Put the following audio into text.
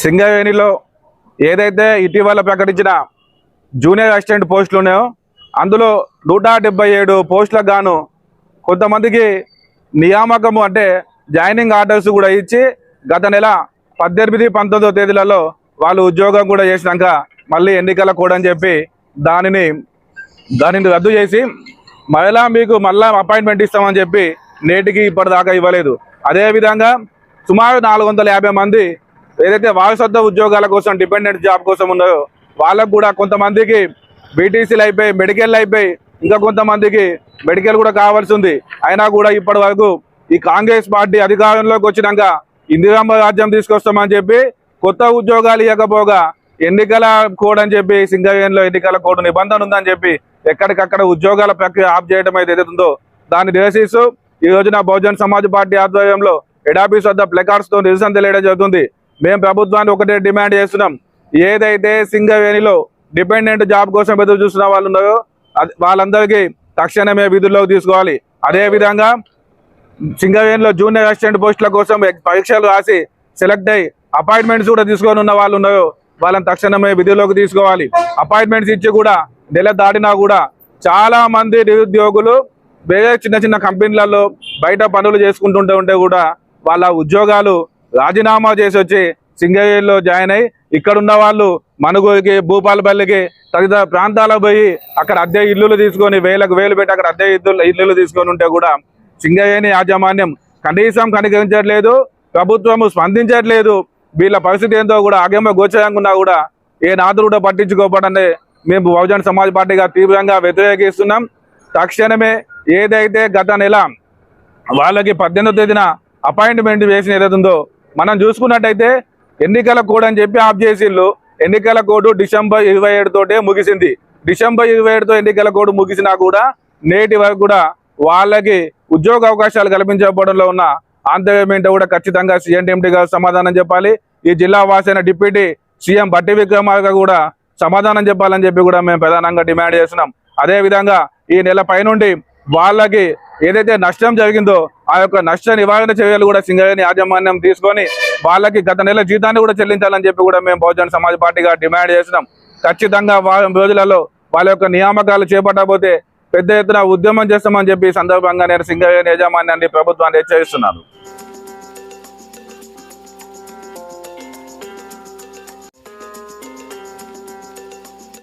సింగవేణిలో ఏదైతే ఇటీవల ప్రకటించిన జూనియర్ అసిస్టెంట్ పోస్టులు ఉన్నాయో అందులో నూట డెబ్బై ఏడు పోస్టులకు గాను కొంతమందికి నియామకము అంటే జాయినింగ్ ఆర్డర్స్ కూడా ఇచ్చి గత నెల పద్దెనిమిది పంతొమ్మిదో తేదీలలో వాళ్ళు ఉద్యోగం కూడా చేసినాక మళ్ళీ ఎన్నికల కూడా అని చెప్పి దానిని దానిని రద్దు చేసి మరలా మీకు మళ్ళా అపాయింట్మెంట్ ఇస్తామని చెప్పి నేటికి ఇప్పటిదాకా ఇవ్వలేదు. అదేవిధంగా సుమారు నాలుగు వందల యాభై మంది ఏదైతే వారసత్వ ఉద్యోగాల కోసం డిపెండెంట్ జాబ్ కోసం ఉన్నాయో వాళ్ళకు కూడా కొంతమందికి బీటీసీలు అయిపోయి మెడికల్ అయిపోయి ఇంకా కొంతమందికి మెడికల్ కూడా కావాల్సి ఉంది. అయినా కూడా ఇప్పటి వరకు ఈ కాంగ్రెస్ పార్టీ అధికారంలోకి వచ్చినాక ఇందిరామ్మ రాజ్యం తీసుకొస్తామని చెప్పి కొత్త ఉద్యోగాలు ఇవ్వకపోగా ఎన్నికల కోడ్ అని చెప్పి సింగరేణిలో ఎన్నికల కోడ్ నిబంధన ఉందని చెప్పి ఎక్కడికక్కడ ఉద్యోగాల ప్రక్రియ ఆఫ్ చేయడం అయితే ఏదైతే ఉందో దాన్ని నిరసిస్తూ ఈ రోజున బహుజన్ సమాజ్ పార్టీ ఆధ్వర్యంలో హెడ్ ఆఫీస్ వద్ద ప్లకార్డ్స్తో నిరసన తెలియడం జరుగుతుంది. మేము ప్రభుత్వాన్ని ఒకటే డిమాండ్ చేస్తున్నాం. ఏదైతే సింగవేణిలో డిపెండెంట్ జాబ్ కోసం ఎదురు చూస్తున్న వాళ్ళు ఉన్నారో అది- వాళ్ళందరికీ తక్షణమే విధుల్లోకి తీసుకోవాలి. అదేవిధంగా సింగవేణిలో జూనియర్ అసిస్టెంట్ పోస్టుల కోసం పరీక్షలు రాసి సెలెక్ట్ అయ్యి అపాయింట్మెంట్స్ కూడా తీసుకొని ఉన్న వాళ్ళు ఉన్నారో వాళ్ళని తక్షణమే విధుల్లోకి తీసుకోవాలి. అపాయింట్మెంట్స్ ఇచ్చి కూడా నెల దాటినా కూడా చాలా మంది నిరుద్యోగులు వేరే చిన్న చిన్న కంపెనీలలో బయట పనులు చేసుకుంటుంటే ఉంటే కూడా వాళ్ళ ఉద్యోగాలు రాజీనామా చేసి వచ్చి సింగయ్యలో జాయిన్ అయ్యి ఇక్కడ ఉన్న వాళ్ళు మనుగోకి భూపాలపల్లికి తదితర ప్రాంతాలకు పోయి అక్కడ అద్దె ఇల్లులు తీసుకొని వేలకు వేలు పెట్టి అక్కడ అద్దె ఇల్లు ఇల్లులు తీసుకొని ఉంటే కూడా సింగయ్యని యాజమాన్యం కనీసం కనికరించట్లేదు ప్రభుత్వము స్పందించట్లేదు. వీళ్ళ పరిస్థితి ఏందో కూడా ఆగమ గోచరంగా ఉన్నా కూడా ఏ నాదుడు కూడా పట్టించుకోకపోవడాన్ని మేము బహుజన సమాజ్ పార్టీగా తీవ్రంగా వ్యతిరేకిస్తున్నాం. తక్షణమే ఏదైతే గత నెల వాళ్ళకి పద్దెనిమిది తేదీన అపాయింట్మెంట్ వేసిన ఏదైతుందో మనం చూసుకున్నట్టయితే ఎన్నికల కోడ్ అని చెప్పి ఆఫ్ చేసిండ్రు. ఎన్నికల కోడ్ డిసెంబర్ ఇరవై ఏడు తోటే ముగిసింది. డిసెంబర్ ఇరవై ఏడుతో ఎన్నికల కోడ్ ముగిసినా కూడా నేటి వరకు కూడా వాళ్ళకి ఉద్యోగ అవకాశాలు కల్పించకపోవడంలో ఉన్న ఆంతర్యం ఏంటో కూడా ఖచ్చితంగా సీఎం గారు సమాధానం చెప్పాలి. ఈ జిల్లా వాసైన డిప్యూటీ సీఎం బట్టి విక్రమార్క కూడా సమాధానం చెప్పాలని చెప్పి కూడా మేము ప్రధానంగా డిమాండ్ చేస్తున్నాం. అదేవిధంగా ఈ నెల పైనుండి వాళ్ళకి ఏదైతే నష్టం జరిగిందో ఆ యొక్క నష్ట నివారణ చర్యలు కూడా సింగరేణి యాజమాన్యం తీసుకొని వాళ్ళకి గత నెల జీతాన్ని కూడా చెల్లించాలని చెప్పి కూడా మేము బహుజన సమాజ్ పార్టీగా డిమాండ్ చేసినాం ఖచ్చితంగా వారం రోజులలో వాళ్ళ యొక్క నియామకాలు చేపట్టకపోతే పెద్ద ఎత్తున ఉద్యమం చేస్తామని చెప్పి సందర్భంగా నేను సింగరేణి యాజమాన్యాన్ని ప్రభుత్వాన్ని హెచ్చరిస్తున్నాను.